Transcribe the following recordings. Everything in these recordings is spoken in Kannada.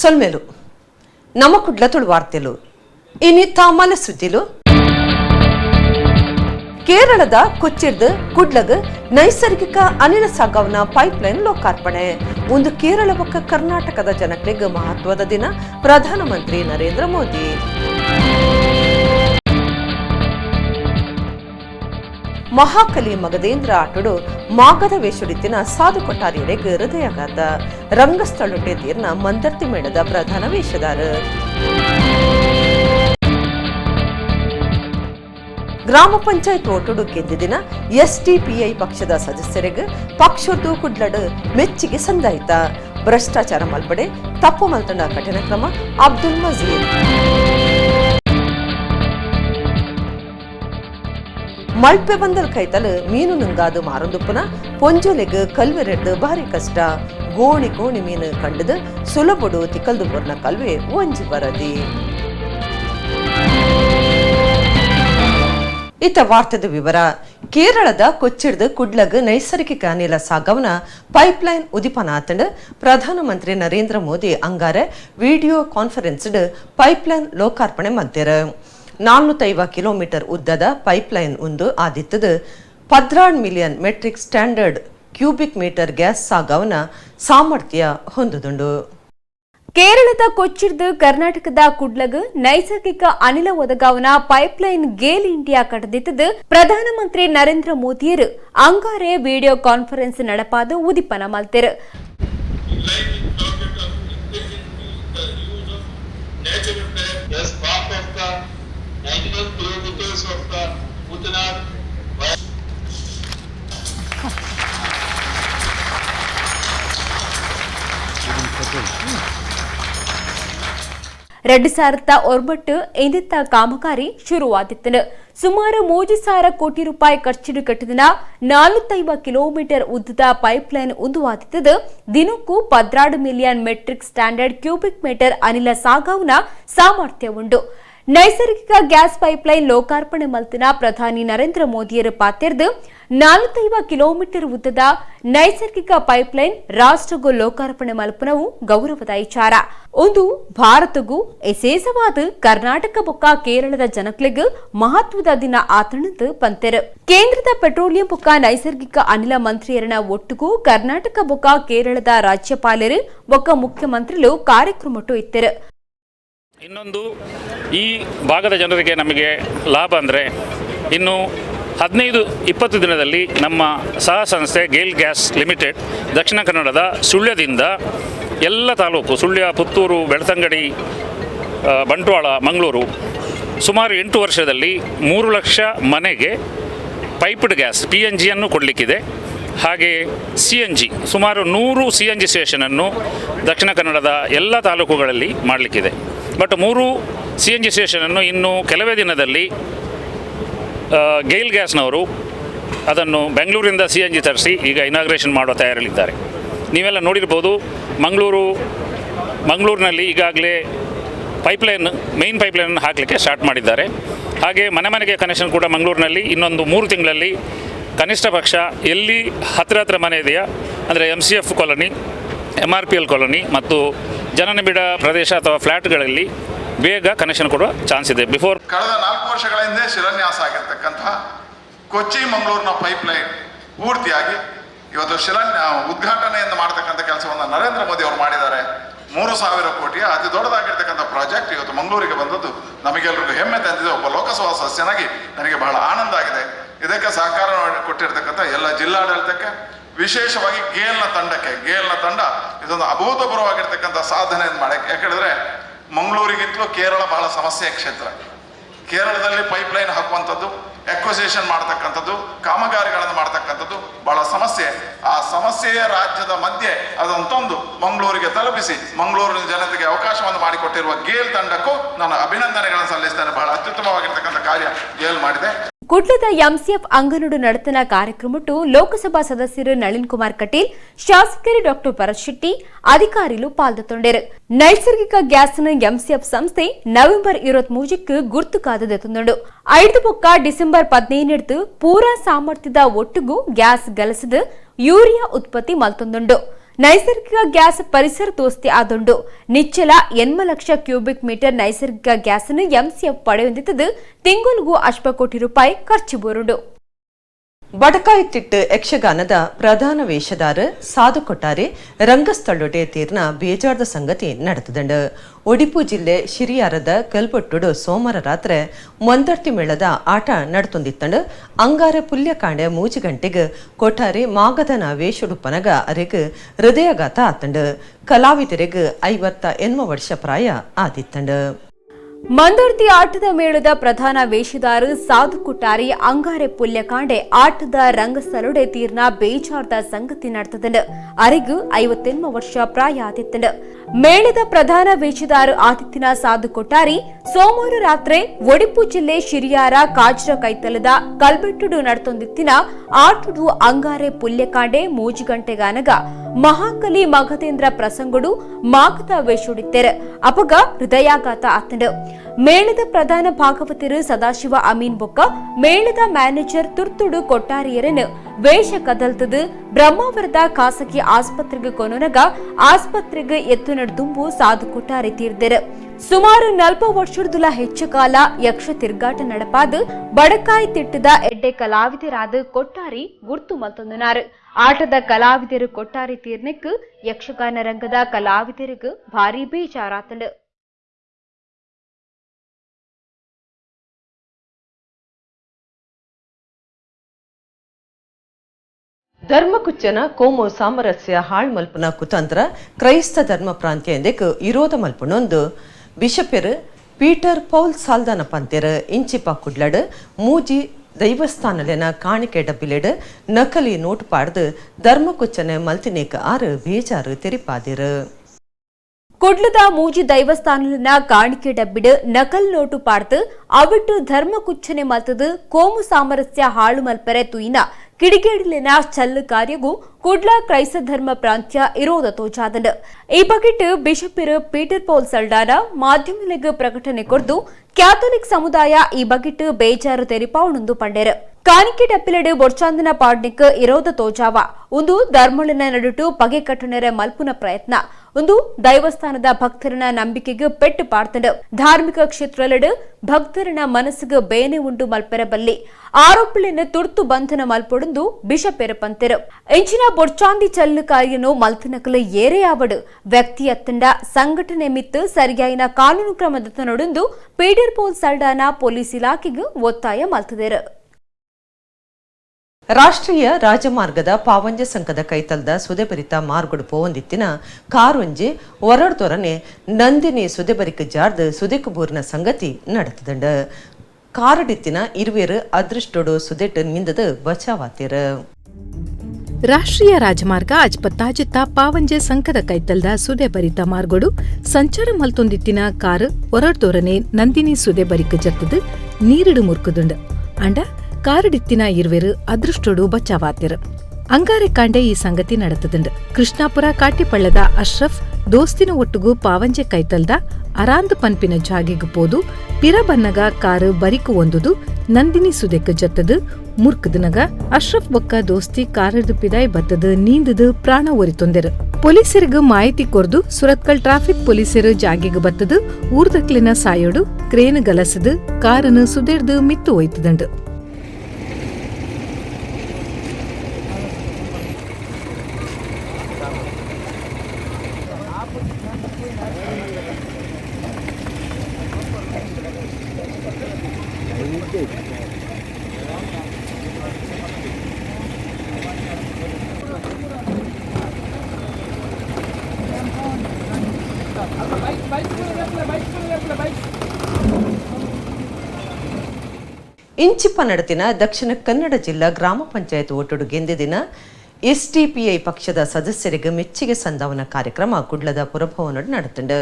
ಸೊಲ್ಮೆಲು ನಮ್ಮ ಕುಡ್ಲ ఇని ಮಲೆ ಸುದ್ದಿಲು. ಕೇರಳದ ಕೊಚ್ಚಿರ್ದ, ಕುಡ್ಲಗ್ ನೈಸರ್ಗಿಕ ಅನಿಲ ಸಾಗವನ ಪೈಪ್ಲೈನ್ ಲೋಕಾರ್ಪಣೆ. ಒಂದು ಕೇರಳ ಪಕ್ಕ ಕರ್ನಾಟಕದ ಜನಕ್ಲಿಗ್ ಮಹತ್ವದ ದಿನ, ಪ್ರಧಾನಮಂತ್ರಿ ನರೇಂದ್ರ ಮೋದಿ. ಮಹಾಕಲಿ ಮಗದೇಂದ್ರ ಆಟುಡು ಮಾಗದ ವೇಷುಡಿತಿನ ಸಾಧು ಕೊಠಾರಿಯರೆಗ್ ಹೃದಯಾಘಾತ. ರಂಗಸ್ಥಳೊಟ್ಟೆ ತೀರ್ನ ಮಂದರ್ತಿ ಮೇಳದ ಪ್ರಧಾನ ವೇಷಧಾರ. ಗ್ರಾಮ ಪಂಚಾಯತ್ ಓಟುಡು ಗೆದ್ದಿದಿನ ಎಸ್ಡಿಪಿಐ ಪಕ್ಷದ ಸದಸ್ಯರಿಗೆ ಪಕ್ಷದ್ದು ಕುಡ್ಲಡ್ ಮೆಚ್ಚಿಗೆ ಸಂದಾಯಿತ. ಭ್ರಷ್ಟಾಚಾರ ಮಲ್ಪಡೆ ತಪ್ಪು ಮಲ್ತಂಡ ಕಠಿಣ ಕ್ರಮ ಅಬ್ದುಲ್ ಮಜೀದ್. ಮಲ್ಪೆ ಬಂದಲ್ ಕೈತಲ್ ಮೀನು ನುಂಗಾದು ಮಾರೊಂದುಪ್ಪುನ ಪೊಂಜೊಲೆಗ್ ಕಲ್ವೆರೆಡ್ದು ಭಾರಿ ಕಷ್ಟ ಗೋಣಿ ಗೋಣಿ ಮೀನು ಕಂಡದು ಸುಲಭಡು ತಿಕ್ಕಲ್ದು ಬರ್ನ ಕಲ್ವೆ ಒಂಜಿ ಬರದಿ ಇತ್ತ ವಾರ್ತೆದ ವಿವರ ಕೇರಳದ ಕೊಚ್ಚಿಡ್ದು ಕುಡ್ಲಗ್ ನೈಸರ್ಗಿಕ ಅನಿಲ ಸಾಗವನ ಪೈಪ್ಲೈನ್ ಉದಿಪನಾತಂಡ್ ಪ್ರಧಾನಮಂತ್ರಿ ನರೇಂದ್ರ ಮೋದಿ ಅಂಗಾರೆ ವಿಡಿಯೋ ಕಾನ್ಫರೆನ್ಸ್ಡ್ ಪೈಪ್ಲೈನ್ ಲೋಕಾರ್ಪಣೆ ಮಲ್ತೆರ್ ನಾಲ್ನೂತ್ತೈವ ಕಿಲೋಮೀಟರ್ ಉದ್ದದ ಪೈಪ್ಲೈನ್ ಒಂದು ಆದಿತ್ತದ. ಪದ್ರಾಡ್ million metric standard cubic metre gas ಸಾಗವನ ಸಾಮರ್ಥ್ಯ ಹೊಂದುದುಂಡು. ಕೇರಳದ ಕೊಚ್ಚಿರ್ದ ಕರ್ನಾಟಕದ ಕುಡ್ಲಗ್ ನೈಸರ್ಗಿಕ ಅನಿಲ ಒದಗಾವನ ಪೈಪ್ಲೈನ್ ಗೇಲ್ ಇಂಡಿಯಾ ಕಟದಿತ್ತದು ಪ್ರಧಾನಮಂತ್ರಿ ನರೇಂದ್ರ ಮೋದಿಯರು. ಅಂಗಾರೆ ವಿಡಿಯೋ ಕಾನ್ಫರೆನ್ಸ್ ನಡಪಾದ ಉದಿಪನ ಮಲ್ತೆರ್. 19 kilometers of the Uttar ಎರಡು ಸಾವಿರದ ಒಂಬತ್ತು ಇಂದಿತ್ತ ಕಾಮಗಾರಿ ಸುಮಾರು ಮೂರು ಸಾವಿರ ಕೋಟಿ ರೂಪಾಯಿ ಖರ್ಚಿನ ಕಟ್ಟಿದ ನಾಲ್ವತ್ತೈವ ಕಿಲೋಮೀಟರ್ ಉದ್ದದ ಪೈಪ್ಲೈನ್ ಉದ್ದುವಾದಿದ್ದು ದಿನಕ್ಕೂ ಪದ್ರಾಡು million metric standard cubic metre ಅನಿಲ ಸಾಗಾವನ ಸಾಮರ್ಥ್ಯ ಉಂಡು ನೈಸರ್ಗಿಕ ಗ್ಯಾಸ್ ಪೈಪ್ಲೈನ್ ಲೋಕಾರ್ಪಣೆ ಮಲ್ತಿನ ಪ್ರಧಾನಿ ನರೇಂದ್ರ ಮೋದಿಯರ ಪಾತ್ಯರ್ದು ನಾಲ್ವತ್ತೈವ ಕಿಲೋಮೀಟರ್ ಉದ್ದದ ನೈಸರ್ಗಿಕ ಪೈಪ್ಲೈನ್ ರಾಷ್ಟ್ರಗೂ ಲೋಕಾರ್ಪಣೆ ಮಲ್ಪನವು ಗೌರವದ ವಿಚಾರ. ಒಂದು ಭಾರತಗೂ ಎಸೇಸವಾದ ಕರ್ನಾಟಕ ಬೊಕ್ಕ ಕೇರಳದ ಜನಕ್ಲಿಗ್ ಮಹತ್ವದ ದಿನ ಆತಣದ ಪಂತೆರು. ಕೇಂದ್ರದ ಪೆಟ್ರೋಲಿಯಂ ಬೊಕ್ಕ ನೈಸರ್ಗಿಕ ಅನಿಲ ಮಂತ್ರಿಯರನ ಒಟ್ಟಿಗೂ ಕರ್ನಾಟಕ ಬೊಕ್ಕ ಕೇರಳದ ರಾಜ್ಯಪಾಲರು ಬೊಕ್ಕ ಮುಖ್ಯಮಂತ್ರಿಗಳು ಕಾರ್ಯಕ್ರಮಟ್ಟು ಇತ್ತೆರ್. ಇನ್ನೊಂದು, ಈ ಭಾಗದ ಜನರಿಗೆ ನಮಗೆ ಲಾಭ ಅಂದರೆ ಇನ್ನು ಹದಿನೈದು, ಇಪ್ಪತ್ತು ದಿನದಲ್ಲಿ ನಮ್ಮ ಸಹ ಸಂಸ್ಥೆ ಗೇಲ್ ಗ್ಯಾಸ್ ಲಿಮಿಟೆಡ್ ದಕ್ಷಿಣ ಕನ್ನಡದ ಸುಳ್ಯದಿಂದ ಎಲ್ಲ ತಾಲೂಕು, ಸುಳ್ಯ, ಪುತ್ತೂರು, ಬೆಳ್ತಂಗಡಿ ಬಂಟ್ವಾಳ, ಮಂಗಳೂರು ಸುಮಾರು ಎಂಟು ವರ್ಷದಲ್ಲಿ ಮೂರು ಲಕ್ಷ ಮನೆಗೆ ಪೈಪ್ಡ್ ಗ್ಯಾಸ್ ಪಿ ಎನ್ ಜಿಯನ್ನು ಕೊಡಲಿಕ್ಕಿದೆ. ಹಾಗೆ ಸಿ ಎನ್ ಜಿ ಸುಮಾರು ನೂರು ಸಿ ಎನ್ ಜಿ ಸ್ಟೇಷನನ್ನು ದಕ್ಷಿಣ ಕನ್ನಡದ ಎಲ್ಲ ತಾಲೂಕುಗಳಲ್ಲಿ ಮಾಡಲಿಕ್ಕಿದೆ. ಬಟ್ ಮೂರು ಸಿ ಎನ್ ಜಿ ಸ್ಟೇಷನನ್ನು ಇನ್ನು ಕೆಲವೇ ದಿನದಲ್ಲಿ ಗೈಲ್ ಗ್ಯಾಸ್ನವರು ಅದನ್ನು ಬೆಂಗಳೂರಿಂದ ಸಿ ಎನ್ ಜಿ ತರಿಸಿ ಈಗ ಇನಾಗ್ರೇಷನ್ ಮಾಡುವ ತಯಾರಲ್ಲಿದ್ದಾರೆ. ನೀವೆಲ್ಲ ನೋಡಿರ್ಬೋದು, ಮಂಗಳೂರು, ಮಂಗಳೂರಿನಲ್ಲಿ ಈಗಾಗಲೇ ಪೈಪ್ಲೈನ್ ಮೇನ್ ಪೈಪ್ಲೈನನ್ನು ಹಾಕಲಿಕ್ಕೆ ಸ್ಟಾರ್ಟ್ ಮಾಡಿದ್ದಾರೆ. ಹಾಗೆ ಮನೆ ಮನೆಗೆ ಕನೆಕ್ಷನ್ ಕೂಡ ಮಂಗಳೂರಿನಲ್ಲಿ ಇನ್ನೊಂದು ಮೂರು ತಿಂಗಳಲ್ಲಿ ಕನಿಷ್ಠ ಪಕ್ಷ ಎಲ್ಲಿ ಹತ್ತಿರ ಹತ್ತಿರ ಮನೆ ಇದೆಯಾ, ಅಂದರೆ M C F colony M R P L colony ಮತ್ತು ಜನನಿಬಿಡ ಪ್ರದೇಶ ಅಥವಾ ಫ್ಲ್ಯಾಟ್ಗಳಲ್ಲಿ ಬೇಗ ಕನೆಕ್ಷನ್ ಕೊಡುವ ಚಾನ್ಸ್ ಇದೆ. ಬಿಫೋರ್ ಕಳೆದ ನಾಲ್ಕು ವರ್ಷಗಳ ಹಿಂದೆ ಶಿಲಾನ್ಯಾಸ ಆಗಿರ್ತಕ್ಕಂತಹ ಕೊಚ್ಚಿ ಮಂಗಳೂರಿನ ಪೈಪ್ ಲೈನ್ ಪೂರ್ತಿಯಾಗಿ ಇವತ್ತು ಶಿಲಾನ್ಯ, ಉದ್ಘಾಟನೆಯನ್ನು ಮಾಡತಕ್ಕಂಥ ಕೆಲಸವನ್ನು ನರೇಂದ್ರ ಮೋದಿ ಅವರು ಮಾಡಿದ್ದಾರೆ. ಮೂರು ಸಾವಿರ ಕೋಟಿಯ ಅತಿ ದೊಡ್ಡದಾಗಿರ್ತಕ್ಕಂಥ ಪ್ರಾಜೆಕ್ಟ್ ಇವತ್ತು ಮಂಗಳೂರಿಗೆ ಬಂದದ್ದು ನಮಗೆಲ್ಲರಿಗೂ ಹೆಮ್ಮೆ ತಂದಿದೆ. ಒಬ್ಬ ಲೋಕಸಭಾ ಸದಸ್ಯನಾಗಿ ನನಗೆ ಬಹಳ ಆನಂದ ಆಗಿದೆ. ಇದಕ್ಕೆ ಸಹಕಾರ ಕೊಟ್ಟಿರ್ತಕ್ಕಂಥ ಎಲ್ಲ ಜಿಲ್ಲಾಡಳಿತಕ್ಕೆ, ವಿಶೇಷವಾಗಿ ಗೇಲ್ನ ತಂಡಕ್ಕೆ, ಗೇಲ್ನ ತಂಡ ಇದೊಂದು ಅಭೂತಪೂರ್ವವಾಗಿರ್ತಕ್ಕಂಥ ಸಾಧನೆಯನ್ನು ಮಾಡಕ್ಕೆ ಯಾಕಂದ್ರೆ ಮಂಗಳೂರಿಗಿಂತಲೂ ಕೇರಳ ಬಹಳ ಸಮಸ್ಯೆ ಕ್ಷೇತ್ರ. ಕೇರಳದಲ್ಲಿ ಪೈಪ್ಲೈನ್ ಹಾಕುವಂಥದ್ದು ಎಕ್ವಸೇಷನ್ ಮಾಡ್ತಕ್ಕಂಥದ್ದು, ಕಾಮಗಾರಿಗಳನ್ನು ಮಾಡ್ತಕ್ಕಂಥದ್ದು ಬಹಳ ಸಮಸ್ಯೆ. ಆ ಸಮಸ್ಯೆಯ ರಾಜ್ಯದ ಮಧ್ಯೆ ಅದನ್ನು ತಂದು ಮಂಗಳೂರಿಗೆ ತಲುಪಿಸಿ, ಮಂಗಳೂರಿನ ಜನತೆಗೆ ಅವಕಾಶವನ್ನು ಮಾಡಿಕೊಟ್ಟಿರುವ ಗೇಲ್ ತಂಡಕ್ಕೂ ನಾನು ಅಭಿನಂದನೆಗಳನ್ನು ಸಲ್ಲಿಸ್ತೇನೆ. ಬಹಳ ಅತ್ಯುತ್ತಮವಾಗಿರ್ತಕ್ಕಂಥ ಕಾರ್ಯ ಗೇಲ್ ಮಾಡಿದೆ. ಕುಡ್ಲದ ಎಂಸಿಎಫ್ ಅಂಗನುಡು ನಡತನ ಕಾರ್ಯಕ್ರಮಟ್ಟು ಲೋಕಸಭಾ ಸದಸ್ಯರು ನಳಿನ್ ಕುಮಾರ್ ಕಟೀಲ್, ಶಾಸಕರು ಡಾಕ್ಟರ್ ಭರತ್ ಶೆಟ್ಟಿ ಅಧಿಕಾರಿಗಳು ಪಾಲ್ಗೊಂಡರು ನೈಸರ್ಗಿಕ ಗ್ಯಾಸ್ನ ಎಂಸಿಎಫ್ ಸಂಸ್ಥೆ ನವೆಂಬರ್ ಇರುವತ್ ಮೂಜಕ್ಕೆ ಗುರ್ತು ಕಾದದೆ ತಂದೊಂಡು. ಐದು ಪೊಕ್ಕ ಡಿಸೆಂಬರ್ ಪದಿನೈದು ಪೂರಾ ಸಾಮರ್ಥ್ಯದ ಒಟ್ಟಿಗೂ ಗ್ಯಾಸ್ ಗಲಸದ ಯೂರಿಯಾ ಉತ್ಪತ್ತಿ ಮಲ್ತೊಂದುಂಡು. ನೈಸರ್ಗಿಕ ಗ್ಯಾಸ್ ಪರಿಸರ ದೋಸ್ತಿ ಆದುಂಡು ನಿಚ್ಚಲ ಎನ್ಮ ಲಕ್ಷ ಕ್ಯೂಬಿಕ್ ಮೀಟರ್ ನೈಸರ್ಗಿಕ ಗ್ಯಾಸ್ ಅನ್ನು ಎಂಸಿಎಫ್ ಪಡೆಯೊಂದಿದ್ದು ತಿಂಗಳಿಗೂ ಅಷ್ಟ ಕೋಟಿ ರೂಪಾಯಿ ಖರ್ಚು ಬರುಂಡು. ಬಡಕಾಯಿತ್ತಿಟ್ಟು ಯಕ್ಷಗಾನದ ಪ್ರಧಾನ ವೇಷಧಾರ ಸಾಧು ಕೊಟ್ಟಾರೆ ರಂಗಸ್ಥಳೊಡೆ ತೀರ್ನ ಬೇಜಾರ್ದ ಸಂಗತಿ ನಡೆತದಂಡ ಒಡಿಪು ಜಿಲ್ಲೆ ಶಿರಿಯಾರದ ಕಲ್ಪಟ್ಟುಡು ಸೋಮವಾರ ರಾತ್ರಿ ಮೊಂದರ್ತಿ ಮೇಳದ ಆಟ ನಡ್ತೊಂದಿತ್ತಂಡು. ಅಂಗಾರ ಪುಲ್ಯಕಾಂಡೆ ಮೂಜಿ ಗಂಟೆಗೆ ಕೊಠಾರಿ ಮಾಗದನ ವೇಷುಡುಪನಗ ಅರೆಗ್ ಹೃದಯಘಾತ ಆತಂಡು. ಕಲಾವಿದರಿಗೆ ಐವತ್ತ ಎನ್ಮ ವರ್ಷ ಪ್ರಾಯ ಆದಿತ್ತಂಡು. ಮಂದರ್ತಿ ಆಟದ ಮೇಳದ ಪ್ರಧಾನ ವೇಷಧಾರ ಸಾಧು ಕುಟಾರಿ ಅಂಗಾರೆ ಪುಲ್ಯಕಾಂಡೆ ಆಟದ ರಂಗಸ್ಥಳೊಡೆ ತೀರ್ನ ಬೇಜಾರ್ದ ಸಂಗತಿ ನಡೆತದಂಡ. ಅರಿಗು ಐವತ್ತೆನ್ಮ ವರ್ಷ ಪ್ರಾಯ ಆದಿತ್ತಂಡ ಮೇಳದ ಪ್ರಧಾನ ವೇಷಧಾರ ಆತಿಥ್ಯನ ಸಾಧು ಕೊಟ್ಟಾರಿ ಸೋಮವಾರ ರಾತ್ರಿ ಒಡಿಪು ಜಿಲ್ಲೆ ಶಿರಿಯಾರ ಕಾಜ್ರ ಕೈತಲದ ಕಲ್ಬೆಟ್ಟುಡು ನಡ್ತೊಂದಿತ್ತಿನ ಆಟುಡು ಅಂಗಾರೆ ಪುಲ್ಯಕಾಂಡೆ ಮೂಜಿಗಂಟೆಗಾನಗ ಮಹಾಕಲಿ ಮಗತೇಂದ್ರ ಪ್ರಸಂಗುಡು ಮಾಗದ ವೇಷುಡಿತ್ತೆರ್ ಅಪಗ ಹೃದಯಾಘಾತ ಆತಂಡ. ಮೇಳದ ಪ್ರಧಾನ ಭಾಗವತರು ಸದಾಶಿವ ಅಮೀನ್ ಬೊಕ್ಕ, ಮೇಳದ ಮ್ಯಾನೇಜರ್ ತುರ್ತುಡು ಕೊಟ್ಟಾರಿಯರನ್ನು ವೇಷ ಕದಲ್ತದು, ಬ್ರಹ್ಮಾವರದ ಖಾಸಗಿ ಆಸ್ಪತ್ರೆಗೆ ಕೊನೊನಗ ಆಸ್ಪತ್ರೆಗೆ ಎತ್ತು ನಡ್ದುಂಬು ಸಾಧು ಕೊಟ್ಟಾರಿ ತೀರ್ದೆರ್. ಸುಮಾರು ನಲ್ಪ ವರ್ಷದುಲ ಹೆಚ್ಚು ಕಾಲ ಯಕ್ಷ ತಿರ್ಗಾಟ ನಡಪಾದ, ಬಡಕಾಯಿ ತಿಟ್ಟದ ಎಡ್ಡೆ ಕಲಾವಿದರಾದ ಕೊಟ್ಟಾರಿ ಗುರ್ತು ಮಲ್ತೊಂದನಾರ್. ಆಟದ ಕಲಾವಿದರು ಕೊಟ್ಟಾರಿ ತೀರ್ನೆಕ್ ಯಕ್ಷಗಾನ ರಂಗದ ಕಲಾವಿದರಿಗೆ ಭಾರಿ ಬೇಜಾರಾತಂಡ. ಧರ್ಮಕುಚ್ಚನ ಕೋಮು ಸಾಮರಸ್ಯ ಹಾಳ್ ಮಲ್ಪನ ಕುತಂತ್ರ ಕ್ರೈಸ್ತ ಧರ್ಮ ಪ್ರಾಂತ್ಯ ಎಂದೆಕ್ ಇರೋದ ಮಲ್ಪನೊಂದು. ಬಿಷಪೆರ್ ಪೀಟರ್ ಪೌಲ್ ಸಾಲ್ದಾನ ಪಂತೆರ್ ಇಂಚಿಪ ಕುಡ್ಲಡ್ ಮೂಜಿ ದೈವಸ್ಥಾನಲೆನ ಕಾಣಿಕೆ ಡಬ್ಬಿಲೆಡ್ ನಕಲಿ ನೋಟ್ ಪಾಡ್ದು ಧರ್ಮಕುಚ್ಚನೆ ಮಲ್ತಿನೇಕ ಆರು ಬೇಜಾರು ತೆರಿಪಾದಿರು. ಕುಡ್ಲದ ಮೂಜಿ ದೈವಸ್ಥಾನಲಿನ ಕಾಣಿಕೆ ಡಬ್ಬಿಡ್ ನಕಲ್ ನೋಟು ಪಾಡ್ದು ಅವಿಟ್ಟು ಧರ್ಮ ಕುಚ್ಚನೆ ಮಲ್ತದು ಕೋಮು ಸಾಮರಸ್ಯ ಹಾಳು ಮಲ್ಪರೆ ತುಯಿನ ಕಿಡಿಗೇಡಿಲಿನ ಚಲ್ಲು ಕಾರ್ಯಗೂ ಕುಡ್ಲ ಕ್ರೈಸ್ತ ಧರ್ಮ ಪ್ರಾಂತ್ಯ ಇರೋದ ತೋಚಾದಂಡ ಈ ಬಗೆಟ್ ಬಿಷಪಿರ್ ಪೀಟರ್ ಪೋಲ್ ಸಲ್ಡಾನ ಮಾಧ್ಯಮಗಳಿಗೆ ಪ್ರಕಟಣೆ ಕೊಡ್ದು, ಕ್ಯಾಥೋಲಿಕ್ ಸಮುದಾಯ ಈ ಬಗೆಟ್ ಬೇಜಾರು ತೆರಿಪಾವಣೊಂದು ಪಂಡೇರ್. ಡಪ್ಪಿಲೆಡು ಬೊರ್ಚಾಂದಿನ ಪಾಡ್ನಿಕ್ ಇರೋದ ತೋಜಾವ. ಒಂದು ಧರ್ಮಳನ ನಡುಟು ಪಗೆ ಕಟ್ಟಣರ ಮಲ್ಪುನ ಪ್ರಯತ್ನ. ಒಂದು ದೈವಸ್ಥಾನದ ಭಕ್ತರನ ನಂಬಿಕೆಗೆ ಪೆಟ್ಟು ಪಾಡ್ತಂಡು. ಧಾರ್ಮಿಕ ಕ್ಷೇತ್ರಲೆಡು ಭಕ್ತರನ ಮನಸ್ಸಿಗೆ ಬೇನೆ ಉಂಡು ಮಲ್ಪೆರ ಬಲ್ಲಿ. ತುರ್ತು ಬಂಧನ ಮಲ್ಪೊಡೊಂದು ಬಿಷಪ್ ಎರಪಂತೆರು ಇಂಚಿನ ಬೊರ್ಚಾಂದಿ ಚಲ್ಲು ಕಾರ್ಯನು ಮಲ್ತಿನಕಲು ಏರೇ ಆವಡು. ವ್ಯಕ್ತಿ ಅತ್ತಂಡ ಸಂಘಟನೆ ಮಿತ್ತು ಸರಿಯಾಯಿನ ಕಾನೂನು ಕ್ರಮದತ್ತ ನೋಡೆಂದು ಪೀಡರ್ ಪೋಲ್ ಸಲ್ಡಾನ ಪೊಲೀಸ್ ಇಲಾಖೆಗೆ ಒತ್ತಾಯ ಮಲ್ತದೇರು. ರಾಷ್ಟ್ರೀಯ ರಾಜಮಾರ್ಗದ ಪಾವಂಜೆ ಸಂಘದ ಕೈತಲ್ದ ಸುದೆಬರಿತ ಮಾರ್ಗಡುಪು ಒಂದಿತ್ತಿನ ಕಾರೊಂಜಿ ಒರಡ್ತೊರನೆ ನಂದಿನಿ ಸುದೆಬರಿಕ ಜಾರ್ದ್ ಸುದೆಕುಬೂರ್ನ ಸಂಗತಿ ನಡೆತದಂಡ ಕಾರಡಿತ್ತಿನ ಇರುವೆರು ಅದೃಷ್ಟೊಡು ಸುದೆಟ್ ನಿಂದದ ಬಚಾವಾತಿರ ರಾಷ್ಟ್ರೀಯ ರಾಜಮಾರ್ಗ ಅಜ್ಪತ್ತಾಜಿತ್ತ ಪಾವಂಜೆ ಸಂಕದ ಕೈತಲ್ದ ಸುದೆ ಬರಿತ ಸಂಚಾರ ಮಲ್ತೊಂದಿತ್ತಿನ ಕಾರ್ ಒರಡ್ತೊರನೆ ನಂದಿನಿ ಸುದೆ ಬರಿಕ ಜರ್ತದು ನೀರಿಡು ಮುರ್ಕುದುಂಡು. ಅಂಡ ಇರುವೆರು ಅದೃಷ್ಟೋಡು ಬಚಾವಾತಿರು ಅಂಗಾರೆ ಕಾಂಡೆ ಈ ಸಂಗತಿ ನಡತದಂಡ್. ಕೃಷ್ಣಾಪುರ ಕಾಟಿಪಳ್ಳದ ಅಶ್ರಫ್ ದೋಸ್ತಿನ ಒಟ್ಟುಗೂ ಪಾವಂಜೆ ಕೈತಲ್ದ ಅರಾಂದ್ ಪನ್ಪಿನ ಜಾಗಿಗು ಪೋದು ಪಿರಬನ್ನಗ ಕಾರು ಬರಿಕು ಒಂದುದು ನಂದಿನಿ ಸುದೆಕ್ಕ ಜತ್ತದು ಮುರ್ಕದನಗ ಅಶ್ರಫ್ ಬೊಕ್ಕ ದೋಸ್ತಿ ಕಾರದು ಪಿದಾಯ್ ಬತ್ತದ ನೀಂದದು ಪ್ರಾಣ ಒರಿತೊಂದೆರು ಪೊಲೀಸರಿಗ ಮಾಹಿತಿ ಕೊರ್ದು ಸುರತ್ಕಲ್ ಟ್ರಾಫಿಕ್ ಪೊಲೀಸರು ಜಾಗಿಗೆ ಬತ್ತದು ಊರ್ದಕ್ಲಿನ ಸಾಯೋಡು ಕ್ರೇನ್ ಗಲಸದು ಕಾರನ್ನು ಸುದೆರ್ದು ಮಿತ್ತು ಒಯ್ತದಂಡು. ಇಂಚಿಪ್ಪ ನಡತಿನ ದಕ್ಷಿಣ ಕನ್ನಡ ಜಿಲ್ಲಾ ಗ್ರಾಮ ಪಂಚಾಯತ್ ಒಟ್ಟುಡು ಗೆಂದಿದಿನ ಎಸ್ಡಿಪಿಐ ಪಕ್ಷದ ಸದಸ್ಯರಿಗೆ ಮೆಚ್ಚುಗೆ ಸಂದಾವನ ಕಾರ್ಯಕ್ರಮ ಕುಡ್ಲದ ಪುರಭವನ ನಡೆತುಂಡು.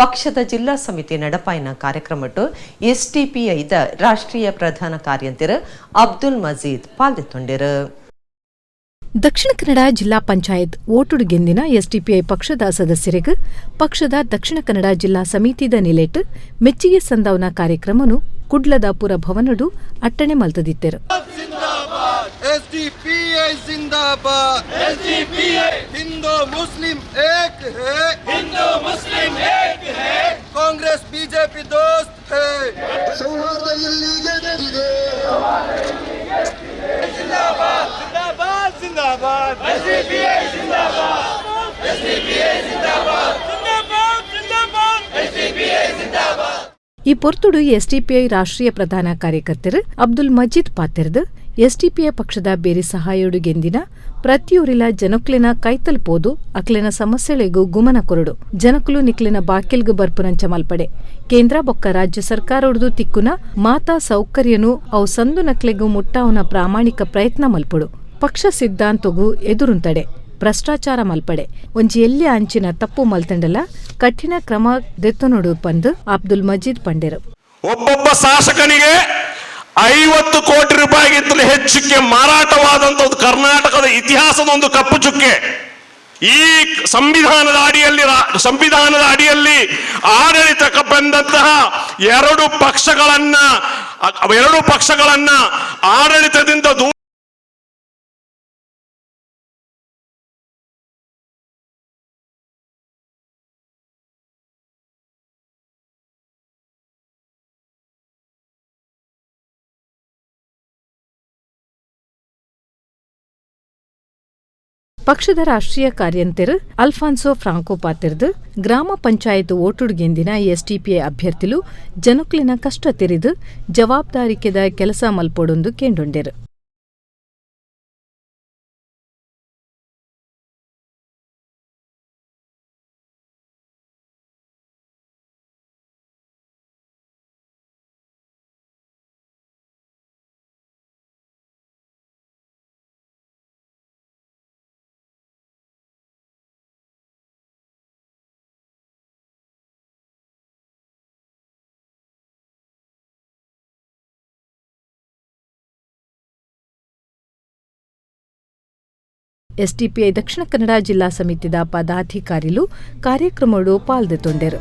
ಪಕ್ಷದ ಜಿಲ್ಲಾ ಸಮಿತಿ ನಡಪಾಯಿನ ಕಾರ್ಯಕ್ರಮಟ್ಟು ಎಸ್ಡಿಪಿಐದ ರಾಷ್ಟ್ರೀಯ ಪ್ರಧಾನ ಕಾರ್ಯಂತಿರು ಅಬ್ದುಲ್ ಮಜೀದ್ ಪಾಲ್ದೆತ್ತೊಂಡಿರು. ದಕ್ಷಿಣ ಕನ್ನಡ ಜಿಲ್ಲಾ ಪಂಚಾಯತ್ ಓಟುಡು ಗೆಂದಿನ ಎಸ್ಡಿಪಿಐ ಪಕ್ಷದ ಸದಸ್ಯರಿಗೆ ಪಕ್ಷದ ದಕ್ಷಿಣ ಕನ್ನಡ ಜಿಲ್ಲಾ ಸಮಿತಿದ ನಿಲೇಟ್ ಮೆಚ್ಚಿಗೆ ಸಂದಾವನ ಕಾರ್ಯಕ್ರಮನು ಕುಡ್ಲದಾಪುರ ಭವನಡು ಅಟ್ಟಣೆ ಮಲ್ತದಿತ್ತೆರ್. ಹಿಂದೂ ಮುಸ್ಲಿಂ ಏಕ್ ಹಿಂದೂ ಮುಸ್ಲಿಂ ಏಕ್ ಕಾಂಗ್ರೆಸ್ ಬಿಜೆಪಿ ದೋಸ್ತ್ ಸೌಹಾರ್ದ ಇಲ್ಲಿಗೆ ಜಿಂದಾಬಾದ್ ಜಿಂದಾಬಾದ್ ಜಿಂದಾಬಾದ್. ಜಿಂದಾಬಾದ್. ಜಿಂದಾಬಾದ್. ಜಿಂದಾಬಾದ್. ಈ ಪೊರ್ತುಡು ಎಸ್ಡಿಪಿಐ ರಾಷ್ಟ್ರೀಯ ಪ್ರಧಾನ ಕಾರ್ಯಕರ್ತರು ಅಬ್ದುಲ್ ಮಜೀದ್ ಪಾತೆರ್ದು ಎಸ್ಡಿಪಿಐ ಪಕ್ಷದ ಬೇರೆ ಸಹಾಯೋಡು ಗೆಂದಿನ ಪ್ರತಿಯೂರಿಲ ಜನಕ್ಲಿನ ಕೈತಲ್ಪೋದು ಅಕ್ಲಿನ ಸಮಸ್ಯೆಗಳಿಗೂ ಗುಮನ ಕೊರಡು. ಜನಕುಲು ನಿಕ್ಲಿನ ಬಾಕಿಲ್ಗು ಬರ್ಪುನಂಚ ಮಲ್ಪಡೆ. ಕೇಂದ್ರ ಬೊಕ್ಕ ರಾಜ್ಯ ಸರ್ಕಾರೊಡ್ದು ತಿಕ್ಕುನ ಮಾತಾ ಸೌಕರ್ಯನು ಅವು ಸಂದು ನಕ್ಲೆಗೂ ಮುಟ್ಟಾವನ ಪ್ರಾಮಾಣಿಕ ಪ್ರಯತ್ನ ಮಲ್ಪಡು. ಪಕ್ಷ ಸಿದ್ಧಾಂತಗೂ ಎದುರುಂತಡೆ. ಭ್ರಷ್ಟಾಚಾರ ಮಲ್ಪಡೆ. ಒಂಜಿ ಎಲ್ಲಿ ಅಂಚಿನ ತಪ್ಪು ಮಲ್ತಂಡಲ, ಕಠಿಣ ಕ್ರಮ ದೆತ್ತನೊಡು ಬಂದು ಅಬ್ದುಲ್ ಮಜೀದ್ ಪಂಡೆರು. ಒಬ್ಬೊಬ್ಬ ಶಾಸಕನಿಗೆ ಐವತ್ತು ಕೋಟಿ ರೂಪಾಯಿಗಿಂತಲೂ ಹೆಚ್ಚಕ್ಕೆ ಮಾರಾಟವಾದಂತ ಒಂದು ಕರ್ನಾಟಕದ ಇತಿಹಾಸದ ಒಂದು ಕಪ್ಪು ಚುಕ್ಕೆ. ಈ ಸಂವಿಧಾನದ ಅಡಿಯಲ್ಲಿ ಸಂವಿಧಾನದ ಅಡಿಯಲ್ಲಿ ಆಡಳಿತಕ್ಕೆ ಬಂದಂತಹ ಎರಡು ಪಕ್ಷಗಳನ್ನ ಎರಡು ಪಕ್ಷಗಳನ್ನ ಆಡಳಿತದಿಂದ ದೂರ ಪಕ್ಷದ ರಾಷ್ಟ್ರೀಯ ಕಾರ್ಯಂತೆರ್ ಅಲ್ಫಾನ್ಸೋ ಫ್ರಾಂಕೋ ಪಾತಿರ್ದ್ ಗ್ರಾಮ ಪಂಚಾಯತ್ ಓಟುಡ್ಗೆಂದಿನ ಎಸ್ಟಿಪಿಐ ಅಭ್ಯರ್ಥಿಲು ಜನಕ್ಲಿನ ಕಷ್ಟ ತೆರೆದು ಜವಾಬ್ದಾರಿಕೆದ ಕೆಲಸ ಮಲ್ಪೊಡೊಂದು ಕೇಂಡೊಂಡೆರು. ಎಸ್ಡಿಪಿಐ ದಕ್ಷಿಣ ಕನ್ನಡ ಜಿಲ್ಲಾ ಸಮಿತಿದ ಪದಾಧಿಕಾರಿಲು ಕಾರ್ಯಕ್ರಮಡು ಪಾಲ್ದೆತೊಂಡೆರು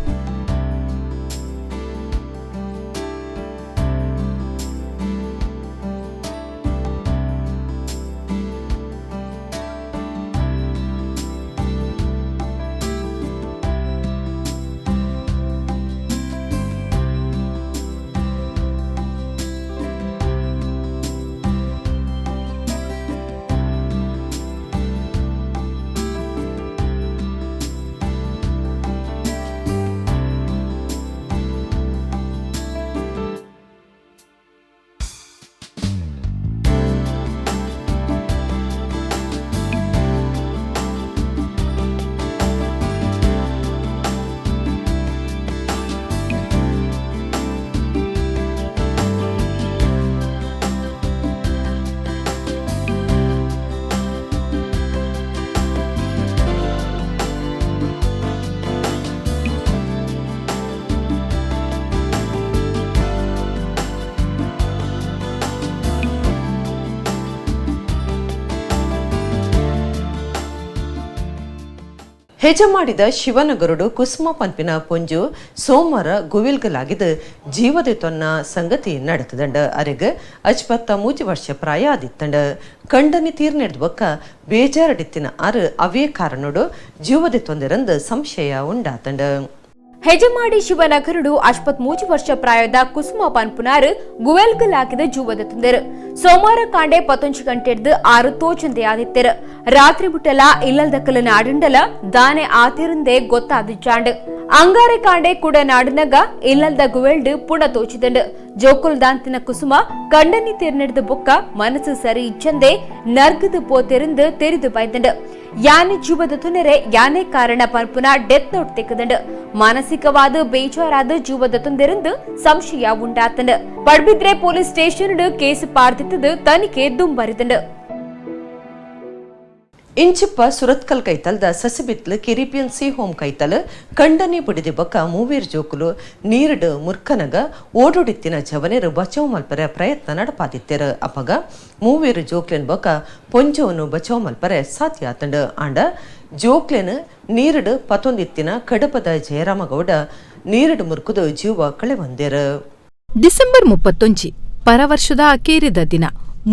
ಹೆಜಮಾಡಿದ ಶಿವನಗರುಡು ಕುಸುಮ ಪಂಪಿನ ಪುಂಜು ಸೋಮವಾರ ಗುವಿಲ್ಗಲಾಗಿದ್ದು ಜೀವದೆ ತೊನ್ನ ಸಂಗತಿ ನಡೆತದಂಡ ಅರೆಗ ಅಜ್ಪತ್ತ ಮೂಜಿ ವರ್ಷ ಪ್ರಾಯ ಆದಿತ್ತಂಡ. ಕಂಡನಿ ತೀರ್ ಬೊಕ್ಕ ಬೇಜಾರಡಿತ್ತಿನ ಅರ್ ಅವೇ ಕಾರಣಡು ಜೀವದೆ ತೊಂದರಂದು ಸಂಶಯ ಉಂಡಾತಂಡ. ಹೆಜಮಾಡಿ ಶಿವನಗರುಡು ಅಶ್ಪತ್ ಮೂಜಿ ವರ್ಷ ಪ್ರಾಯದ ಕುಸುಮ ಪನ್ಪುನಾರ್ ಗುವೆಲ್ಗಲಾಕಿದ ಜೂವದ ತುಂದರು. ಸೋಮವಾರ ಕಾಂಡೆ ಪತ್ತೊಂಜಿ ಗಂಟೆಡ್ದು ಆರು ತೋಚಂದೆ ಆದಿತ್ತರ. ರಾತ್ರಿ ಬುಟ್ಟಲ ಇಲ್ಲಲ್ದಕ್ಕಲ ನಾಡುಂಡಲ ದಾನೆ ಆತಿರಂದೆ ಗೊತ್ತಾದಿಜ್ಜಾಂಡ್ ಅಂಗಾರೆ ಕಾಂಡೆ ಕೂಡ ನಾಡಿನಗ ಇಲ್ಲಲ್ದ ಗುವೆಲ್ಡ್ ಪುಡ ತೋಚಿದಂಡ್ ಜೋಕುಲ್ ದಾಂತಿನ ಕುಸುಮ ಕಂಡನಿ ತೆರ್ನೆಡ್ದ ಬೊಕ್ಕ ಮನಸ್ಸು ಸರಿ ಇಚ್ಚಂದೆ ನರ್ಗದ ಪೋತೆರಿಂದ ತೆರಿದು ಬೈದಂಡ್ ಯಾನೆ ಜೀವದ ತುನೆರೆ ಯಾನೆ ಕಾರಣ ಪಂಪುನ ಡೆತ್ ನೋಟ್ ತೆಕ್ಕದಂಡ್ ಮಾನಸಿಕವಾದ ಬೇಜಾರಾದ ಜೀವದ ತೊಂದರೆಂದು ಸಂಶಯ ಉಂಟಾತಂಡ್ ಪಡ್ಬಿದ್ರೆ ಪೊಲೀಸ್ ಸ್ಟೇಷನ್ ಕೇಸ್ ಪಾರ್ದಿತ್ತದು ತನಿಖೆ ದುಂಬರಿದಂಡ್ ಇಂಚಿಪ್ಪ ಸುರತ್ಕಲ್ ಕೈತಲ್ದ ಸಸಿಬಿತ್ಲು ಕಿರಿಪಿಯನ್ ಸಿ ಹೋಮ್ ಕೈತಲ್, ಕಂಡನಿ ಬಿಡಿದಿ ಬಕ್ಕ ಮೂವೇರ್ ಜೋಕುಲು, ನೀರ್ಡ್ ಮುರ್ಕನಗ ಓಡೋಡಿತ್ತಿನ ಜವನೇರು ಬಚಾವ್ ಮಲ್ಪರೆ ಪ್ರಯತ್ನ ನಡಪಾದಿತ್ತೆರ್ ಅಪಗ ಮೂವೇರು ಜೋಕ್ಲೆನ್ ಬಕ್ಕ ಪೊಂಜವನ್ನು ಬಚಾವ್ ಮಲ್ಪರೆ ಸಾಧ್ಯ ಆತಂಡ್. ಆಂಡ ಜೋಕ್ಲೆನ್ ನೀರ್ಡ್ ಪತೊಂದಿತ್ತಿನ ಕಡಪದ ಜಯರಾಮಗೌಡ, ನೀರ್ಡ್ ಮುರ್ಕುದು ಜೀವ ಕಳೆ ಒಂದೇರು ಡಿಸೆಂಬರ್ ಮುಪ್ಪತ್ತೊಂಜಿ ಪರವರ್ಷದ ಅಕೇರಿದ ದಿನ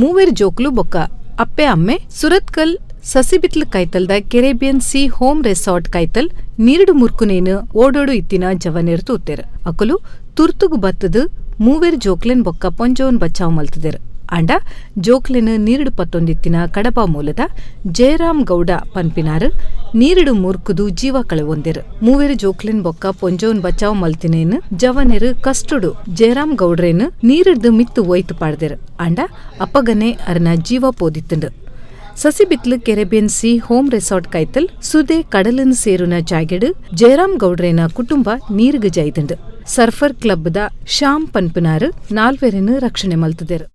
ಮೂವೇರ್ ಜೋಕ್ಲು ಬೊಕ್ಕ ಅಪ್ಪೆ ಅಮ್ಮೆ ಸುರತ್ಕಲ್ ಸಸಿಬಿತ್ಲ್ ಕೈತಲ್ದ ಕೆರೇಬಿಯನ್ ಸಿ ಹೋಮ್ ರೆಸಾರ್ಟ್ ಕೈತಲ್ ನೀರಡು ಮುರ್ಕುನೇನು ಓಡೋಡು ಇತ್ತಿನ ಜವನೇರ್ ತೂತೆರ್ ಅಕುಲು ತುರ್ತುಗು ಬತ್ತದು ಮೂವೇರ್ ಜೋಕ್ಲೆನ್ ಬೊಕ್ಕ ಪೊಂಜೋನ್ ಬಚಾವ್ ಮಲ್ತದೆರ್. ಅಂಡ ಜೋಕ್ಲೆನ್ ನೀರುಡು ಪತ್ತೊಂದಿತ್ತಿನ ಕಡಪ ಮೂಲದ ಜಯರಾಮ್ ಗೌಡ ಪನ್ಪಿನಾರ್ ನೀರುಡು ಮುರ್ಕುದು ಜೀವ ಕಳೆವೊಂದೆರ್. ಮೂವೇರು ಜೋಕ್ಲೆನ್ ಬೊಕ್ಕ ಪೊಂಜೋನ್ ಬಚಾವ್ ಮಲ್ತಿನೇನ್ ಜವನೆರ್ ಕಷ್ಟುಡು ಜಯರಾಮ್ ಗೌಡ್ರೇನ್ ನೀರಿಡ್ದು ಮಿತ್ತು ಒಯ್ತು ಪಾಡ್ದೆರ್. ಅಂಡ ಅಪ್ಪಗನೆ ಅರ್ನ ಜೀವ ಪೋದಿತ್ತುಂಡು. ಸಸಿಬಿತ್ಲು ಕೆರೆಬಿಯನ್ ಸಿ ಹೋಮ್ ರೆಸಾರ್ಟ್ ಕೈತಲ್, ಸುದೆ ಕಡಲನ್ ಸೇರುನ ಜಾಗೆಡು, ಜಯರಾಮ್ ಗೌಡ್ರೇನ ಕುಟುಂಬ ನೀರ್ಗ ಜೈದಂಡು ಸರ್ಫರ್ ಕ್ಲಬ್ದ ಶ್ಯಾಮ್ ಪನ್ಪುನಾರು ನಾಲ್ವೆರೆನು ರಕ್ಷಣೆ ಮಲ್ತದೆರ್.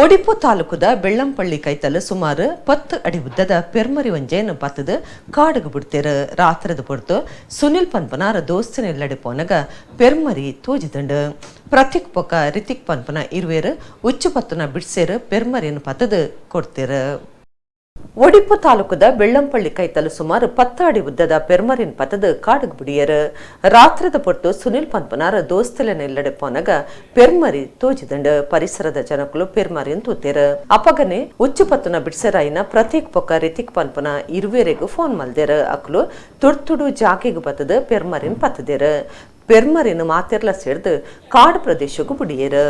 ಒಡಿಪು ತಾಲೂಕದ ಬೆಳ್ಳಂಪಳ್ಳಿ ಕೈತಲ ಸುಮಾರು ಪತ್ತು ಅಡಿ ಉದ್ದದ ಪೆರ್ಮರಿ ಒಂಜೇನು ಪತ್ತದು ಕಾಡುಗು ಬಿಡ್ತೇರು. ರಾತ್ರದ ಪೊರ್ತು ಸುನಿಲ್ ಪನ್ಪನಾರ ದೋಸ್ತಿನ ಇಲ್ಲಡೆ ಪೆರ್ಮರಿ ತೋಜಿದಂಡು ಪ್ರತಿಕ್ ಪೊಕ್ಕ ರಿತಿಕ್ ಪನ್ಪನ ಇರುವೇರು ಉಚ್ಚು ಪತ್ತನ ಬಿಡ್ಸೇರು ಪೆರ್ಮರಿಯನ್ನು ಪತ್ತದು ಕೊಡ್ತೇರು. ಒಡಿಪು ತಾಲೂಕದ ಬೆಳ್ಳಂಪಳ್ಳಿ ಕೈತಲು ಸುಮಾರು ಪತ್ತು ಅಡಿ ಉದ್ದದ ಪೆರ್ಮರಿನ್ ಪತದ ಕಾಡು ಬಿಡಿಯರು. ರಾತ್ರದ ಪೊಟ್ಟು ಸುನಿಲ್ ಪಂಪನಾರ ದೋಸ್ತಲ ನೆಲ್ಲಡೆ ಪೋನಗ ಪೆರ್ಮರಿ ತೋಜಿದಂಡು ಪರಿಸರದ ಜನಕಲು ಪೆರ್ಮರಿನ್ ತೂತೇರು. ಅಪಗನೆ ಉಚ್ಚು ಪತ್ತನ ಬಿಡ್ಸರಾಯಿನ ಪ್ರತೀಕ್ ಪೊಕ್ಕ ರಿತಿಕ್ ಪನ್ಪನ ಇರುವೆರೆಗೂ ಫೋನ್ ಮಲ್ದೇರು. ಅಕ್ಲು ತುಡ್ತುಡು ಜಾಗಿಗೆ ಪತದ ಪೆರ್ಮರಿನ್ ಪತ್ತದೇರು. ಪೆರ್ಮರಿನ್ ಮಾತೆರ್ಲ ಸೇರ್ದು ಕಾಡು ಪ್ರದೇಶಕ್ಕೂ ಬಿಡಿಯರು.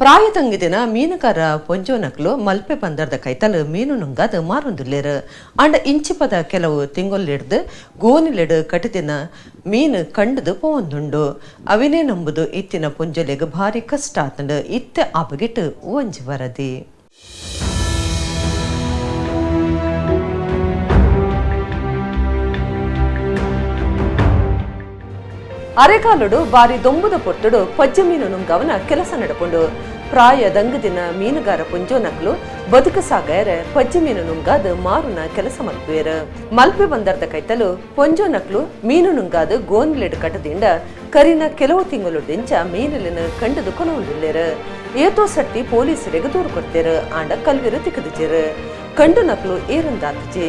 ಪ್ರಾಯದಂಗಿದಿನ ಮೀನುಗಾರ ಪೊಂಜೋನಕ್ಲು ಮಲ್ಪೆ ಬಂದರ್ದ ಕೈತಲು ಮೀನು ನುಂಗಾದ ಮಾರೊಂದುಲ್ಲೇರು. ಅಂಡ ಇಂಚಿಪದ ಕೆಲವು ತಿಂಗೊಲ್ಲಿಡ್ದು ಗೋನಿಲೆಡು ಕಟಿದಿನ ಮೀನು ಕಂಡದು ಪೋವೊಂದುಂಡು. ಅವಿನೇ ನಂಬುದು ಇತ್ತಿನ ಪೊಂಜೊಲೆಗ್ ಭಾರಿ ಕಷ್ಟ ಆತಂಡು ಇತ್ತೆ ಆಪಗಿಟ್ಟು ಒಂಜಿ ವರದಿ. ಅರೆಕಾಲುಡು ಬಾರಿ ದೊಂಬುದ ಪೊತ್ತುಡು ಪಜ್ಜ ಮೀನು ನುಂಗವನ ಕೆಲಸ ನಡಪುಂಡು. ಪ್ರಾಯ ದಂಗದಿನ ಮೀನುಗಾರ ಪುಂಜೋನಕ್ಲು ಬದುಕು ಸಾಗಾಯರೆ ಪಜ್ಜಿ ಮೀನು ನುಂಗಾದ ಮಾರುನ ಕೆಲಸ ಮಲ್ಪುವೆರ. ಮಲ್ಪೆ ಬಂದರ್ದ ಕೈತಲು ಪೊಂಜೋನಕ್ಲು ಮೀನು ನುಂಗಾದ ಗೋನ್ಲೆಡ್ ಕಟದಿಂದ ಕರಿನ ಕೆಲವು ತಿಂಗಳು ದಿಂಚ ಮೀನಲಿನ ಕಂಡದು ಕೊನವುಂಡಿಲ್ಲೇರ ಏತೋ ಸಟ್ಟಿ ಪೊಲೀಸರಿಗೆ ದೂರು ಕೊಡ್ತೇರ, ಆಂಡ ಕಲ್ವಿರು ತಿಕ್ಕದಿಜೇರ ಕಂಡು ನಕ್ಲು ಏರಂದಾತಜಿ.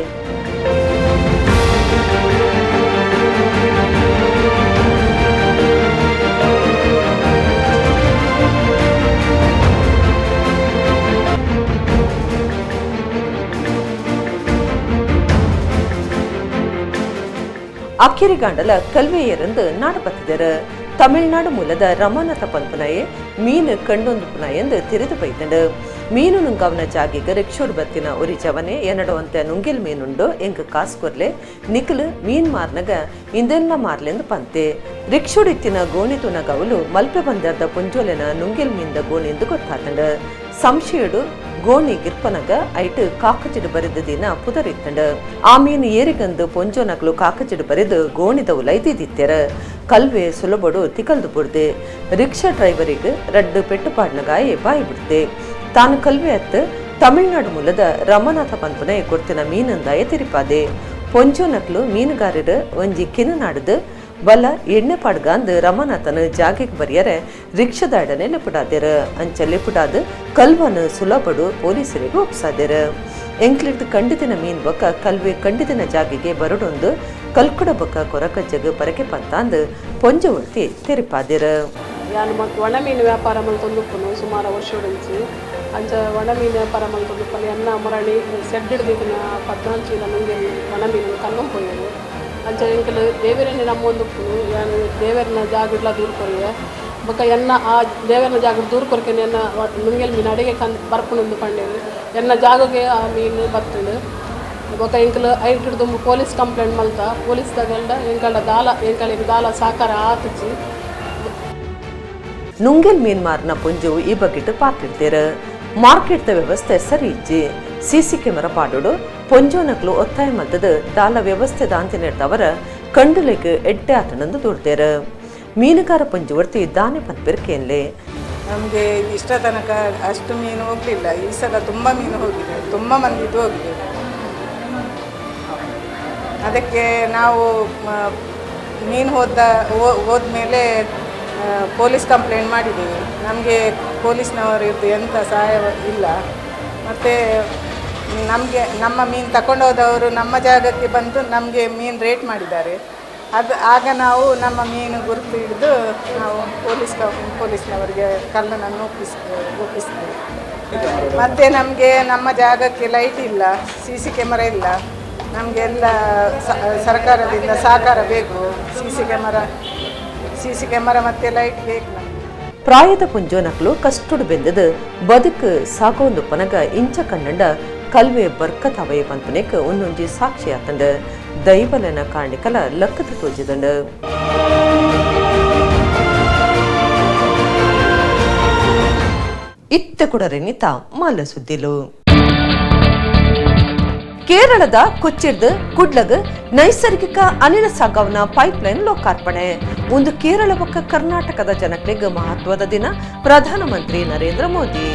ಅಕ್ಕಿರಿಗಾಂಡಲ ಕಲ್ವೆಯರಂದು ನಾಡಪತ್ತಿದರು ತಮಿಳುನಾಡು ಮೂಲದ ರಮಾನಾಥ ಪನ್ಪುನಾಯೆ, ಮೀನು ಕಂಡೊಂದು ಪುನ ಎಂದು ತಿರಿದು ಬೈತಂಡು. ಮೀನು ನುಂಗಾವನ ಜಾಗಿಗ ರಿಕ್ಷೋಡ್ ಬತ್ತಿನ ಒರಿ ಜವನೆ, ಎನ್ನಡುವಂತೆ ನುಂಗಿಲ್ ಮೀನುಂಡು ಎಂಗ ಕಾಸ್ ಕೊರ್ಲೆ ಮೀನ್ ಮಾರ್ನಗ ಇಂದೆಲ್ಲ ಮಾರ್ಲೆಂದು ಪಂತೆ. ರಿಕ್ಷೋಡ್ ಇತ್ತಿನ ಗೋಣಿ ತುನಗವಲು ಮಲ್ಪೆ ಬಂದರ್ದ ಪುಂಜೋಲೆನ ನುಂಗಿಲ್ ಮೀನ್ದ ಗೋಣಿ ಎಂದು ಗೊತ್ತಾತಂಡು. ಗೋಣಿ ಗಿರ್ಪನಗ ಐಟ್ ಕಾಕಚಿಡು ಬರೆದ ದಿನ ಪುದರಿತ್ತಂಡು. ಆ ಮೀನು ಏರಿಗಂದು ಪೊಂಜೋನಕ್ಲು ಕಾಕಚಿಡು ಬರೆದು ಗೋಣಿದವು ಉಲೈದಿದ್ದಿತ್ತೆರ ಕಲ್ವೆ ಸುಲಭಡು ತಿಕಲ್ದು ಬುಡ್ದೆ. ರಿಕ್ಷಾ ಡ್ರೈವರಿಗೆ ರಡ್ಡು ಪೆಟ್ಟುಪಾಡ್ನಗಾಯಿ ಬಾಯಿ ಬಿಡ್ದೆ. ತಾನು ಕಲ್ವೆ ಅತ್ತು ತಮಿಳುನಾಡು ಮೂಲದ ರಮನಾಥ ಪಂಪನೆ ಕೊಡ್ತಿನ ಮೀನಂದಾಯ ತಿರಿಪಾದೆ. ಪೊಂಜೋನಕ್ಲು ಮೀನುಗಾರರು ಒಂಜಿ ಕಿನನಾಡ್ದು ಬಲ ಎಣ್ಣೆ ಪಾಡ್ಗಾಂದ್ ರಮನಾಥನ ಜಾಗೆಗೆ ಬರಿಯರೆ, ರಿಕ್ಷಾದಾಡನೆ ಲೆಪುಡಾದೇರ ಅಂಚ ಲೆಪುಡಾದ್ ಕಲ್ವನ ಸುಲಭಡು ಪೊಲೀಸರಿಗೆ ಒಪ್ಸಾದೇರ ಎಂಕ್ಲಿಡ್ದು ಕಂಡಿದಿನ ಮೀನ್ ಬೊಕ್ಕ ಕಲ್ವೆ ಕಂಡಿದಿನ ಜಾಗೆಗೆ ಬರಡೊಂದು ಕಲ್ಕುಡ ಬೊಕ್ಕ ಜಗ ಪರಕೆ ಪಂತಾಂದ್ ಪೊಂಜ ಉಳ್ತಿ ತೆರಿಪಾದೇರ ಯಾನು ಮತ್ತು ಒಣ ಮೀನು ವ್ಯಾಪಾರ ಮಲ್ತೊಂದುಪ್ಪುನು ಸುಮಾರು ವರ್ಷ ಅಂಚ ಒಣ ಮೀನು ವ್ಯಾಪಾರ ಮಲ್ತೊಂದುಪ್ಪಲ್ಲಿ ಎನ್ನ ಮರಳಿ ಸೆಡ್ ಹಿಡ್ದಿದ್ದಿನ ಪದ್ನಾಲ್ಕು ನುಂಗೆ ಒಣ ಮೀನು ಕನ್ನಂ ಪೋಯರು ಅಂಚ ನಮ್ಮೊಂದು ಯಾನು ದೇವರನ ಜಾಗಡ್ಲ ದೂರ ಕೊರಿಯ ಬೊಕ ಎನ್ನ ಆ ದೇವರನ ಜಾಗ ದೂರ ಕೊರಕೆನೆ ಎನ್ನ ನುಂಗೆಲ್ ಮೀನು ಅಡಿಗೆ ಕನ್ ಬರ್ಪುನೊಂದು ಪಂಡೇರು ಎನ್ನ ಜಾಗಗೆ ಆ ಮೀನು ಬರ್ತುಂಡು ಬೊಕ ಎಂಕಲು ಐಟ್ ತುಂಬ ಪೊಲೀಸ್ ಕಂಪ್ಲೇಂಟ್ ಮಲ್ತ. ಪೊಲೀಸ್ ತಗೊಂಡ ಎಂಕಲ್ಡ ದಾಲ ಎಂಕಲಿಗೆ ದಾಲ ಸಾಕಾರ ಆತುಚಿ. ನುಂಗೇಲ್ ಮೀನ್ ಮಾರ್ನ ಪುಂಜು ಈ ಬಗೆಟ್ ಪಾತ್ರ ಮಾರ್ಕೆಟ್ ವ್ಯವಸ್ಥೆ ಸರಿ ಇಜ್ಜಿ. ಸಿಸಿ ಕ್ಯಾಮೆರಾ ಪಾಡೋಡು ಪೊಂಜೋನಕ್ಲು ಒತ್ತಾಯ ಮಲ್ತದ ದಾಲ ವ್ಯವಸ್ಥೆ ದಾಂತಿ ನೆಡ್ದವರ ಕಂಡುಲೆಗ್ ಎಡ್ಡೆ ಆತನಂದು ದುಡ್ದೇರ ಮೀನುಗಾರ ಪಂಜುವರ್ತಿ ದಾನೆ ಪನ್ಪಿರ್ಕೇನ್ಲೆ ನಮಗೆ ಇಷ್ಟ ತನಕ ಅಷ್ಟು ಮೀನು ಹೋಗಲಿಲ್ಲ. ಈ ಸಲ ತುಂಬ ಮೀನು ಹೋಗಿದೆ. ತುಂಬ ಮಂದಿದ್ದು ಹೋಗಿದೆ. ಅದಕ್ಕೆ ನಾವು ಮೀನು ಹೋದ ಹೋದ್ಮೇಲೆ ಪೊಲೀಸ್ ಕಂಪ್ಲೇಂಟ್ ಮಾಡಿದ್ದೀವಿ. ನಮಗೆ ಪೊಲೀಸ್ನವರಿದ್ದು ಎಂಥ ಸಹಾಯ ಇಲ್ಲ. ಮತ್ತು ನಮಗೆ, ನಮ್ಮ ಮೀನು ತಗೊಂಡೋದವರು ನಮ್ಮ ಜಾಗಕ್ಕೆ ಬಂದು ನಮಗೆ ಮೀನು ರೇಟ್ ಮಾಡಿದ್ದಾರೆ. ಅದು, ಆಗ ನಾವು ನಮ್ಮ ಮೀನು ಗುರುತು ಹಿಡಿದು ನಾವು ಪೊಲೀಸ್ ಪೊಲೀಸ್ನವರಿಗೆ ಕಲ್ಲನ್ನು ಒಪ್ಪಿಸ್ ಒಪ್ಪಿಸ್ತೇವೆ ಮತ್ತು ನಮಗೆ ನಮ್ಮ ಜಾಗಕ್ಕೆ ಲೈಟ್ ಇಲ್ಲ ಸಿ ಸಿ ಕ್ಯಾಮರಾ ಇಲ್ಲ. ನಮಗೆಲ್ಲ ಸರ್ಕಾರದಿಂದ ಸಹಕಾರ ಬೇಕು. C C camera C C camera ಮತ್ತು ಲೈಟ್ ಬೇಕು. ಪ್ರಾಯದ ಪುಂಜೋನಕ್ಲು ಕಷ್ಟುಡು ಬೆಂದದ ಬದುಕು ಸಾಕೊಂದು ಪನಗ ಇಂಚ ಕಣ್ಣಂಡ ಅವಯ ಪಂಪನೆಕ್ ಒಂದೊಂಜಿ ಸಾಕ್ಷಿ ಆತಂಡ. ದೈವಲನ ಕಾಣಿಕಲ ಲಕ್ಕದ ತೋಜಿದಂಡ. ಇತ್ತ ಕುಡರೆನಿತ ಮಾಲ ಸುದ್ದಿಲು. ಕೇರಳದ ಕೊಚ್ಚಿರ್ದು ಕುಡ್ಲಗ್ ನೈಸರ್ಗಿಕ ಅನಿಲ ಸಾಗವನ ಪೈಪ್ಲೈನ್ ಲೋಕಾರ್ಪಣೆ. ಒಂದು ಕೇರಳ ಪಕ್ಕ ಕರ್ನಾಟಕದ ಜನಕ್ಲಿಗ್ ಮಹತ್ವದ ದಿನ ಪ್ರಧಾನಮಂತ್ರಿ ನರೇಂದ್ರ ಮೋದಿ.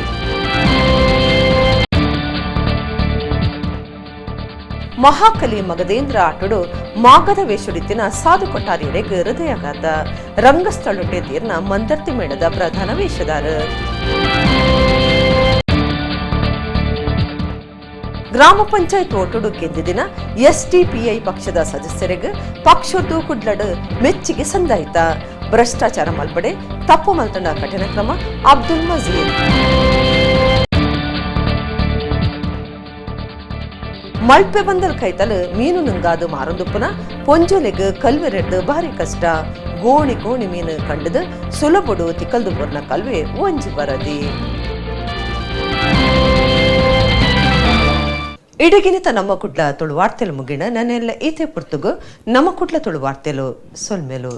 ಮಹಾಕಲಿ ಮಗದೇಂದ್ರ ಆಟುಡು ಮಾಗದ ವೇಷುಡಿತಿನ ಸಾಧು ಕೊಟ್ಟಾರಿಯಡೆಗ್ ಹೃದಯಾಘಾತ. ರಂಗಸ್ಥಳೊಟ್ಟೆ ತೀರ್ನ ಮಂದರ್ತಿ ಮೇಳದ ಪ್ರಧಾನ ವೇಷಗಾರ ಗ್ರಾಮ ಪಂಚಾಯತ್ ಓಟುಡು ಗೆದ್ದಿನ ಎಸ್ಡಿಪಿಐ ಪಕ್ಷದ ಸದಸ್ಯರಿಗೆ ಪಕ್ಷದ್ದು ಕುಡ್ಲಡ್ ಮೆಚ್ಚಿಗೆ ಸಂದಾಯಿತ. ಭ್ರಷ್ಟಾಚಾರ ಮಲ್ಪಡೆ, ತಪ್ಪು ಮಲ್ತಂಡ ಕಠಿಣ ಕ್ರಮ ಅಬ್ದುಲ್ ಮಜೀದ್. ಮಲ್ಪೆ ಬಂದಲ್ ಕೈತಲ್ ಮೀನು ನುಂಗಾದು ಮಾರೊಂದುಪ್ಪುನ ಪೊಂಜುಲೆಗ್ ಕಲ್ವೆರೆಡ್ ಭಾರಿ ಕಷ್ಟ. ಗೋಣಿ ಗೋಣಿ ಮೀನು ಕಂಡದು ಸುಲಭಡು ತಿಕ್ಕಲ್ದು ಬರ್ನ ಕಲ್ವೆ ಒಂಜಿ ಬರದಿ ಇಡಗಿನಿತ ನಮ್ಮ ಕುಡ್ಲ ತುಳು ವಾರ್ತೆಲು ಮುಗಿಣ, ನನ್ನೆಲ್ಲ ಈತೆ ಪುರ್ತುಗು, ನಮ್ಮ ಕುಡ್ಲ ತುಳು ವಾರ್ತೆಲು ಸೊಲ್ಮೆಲು.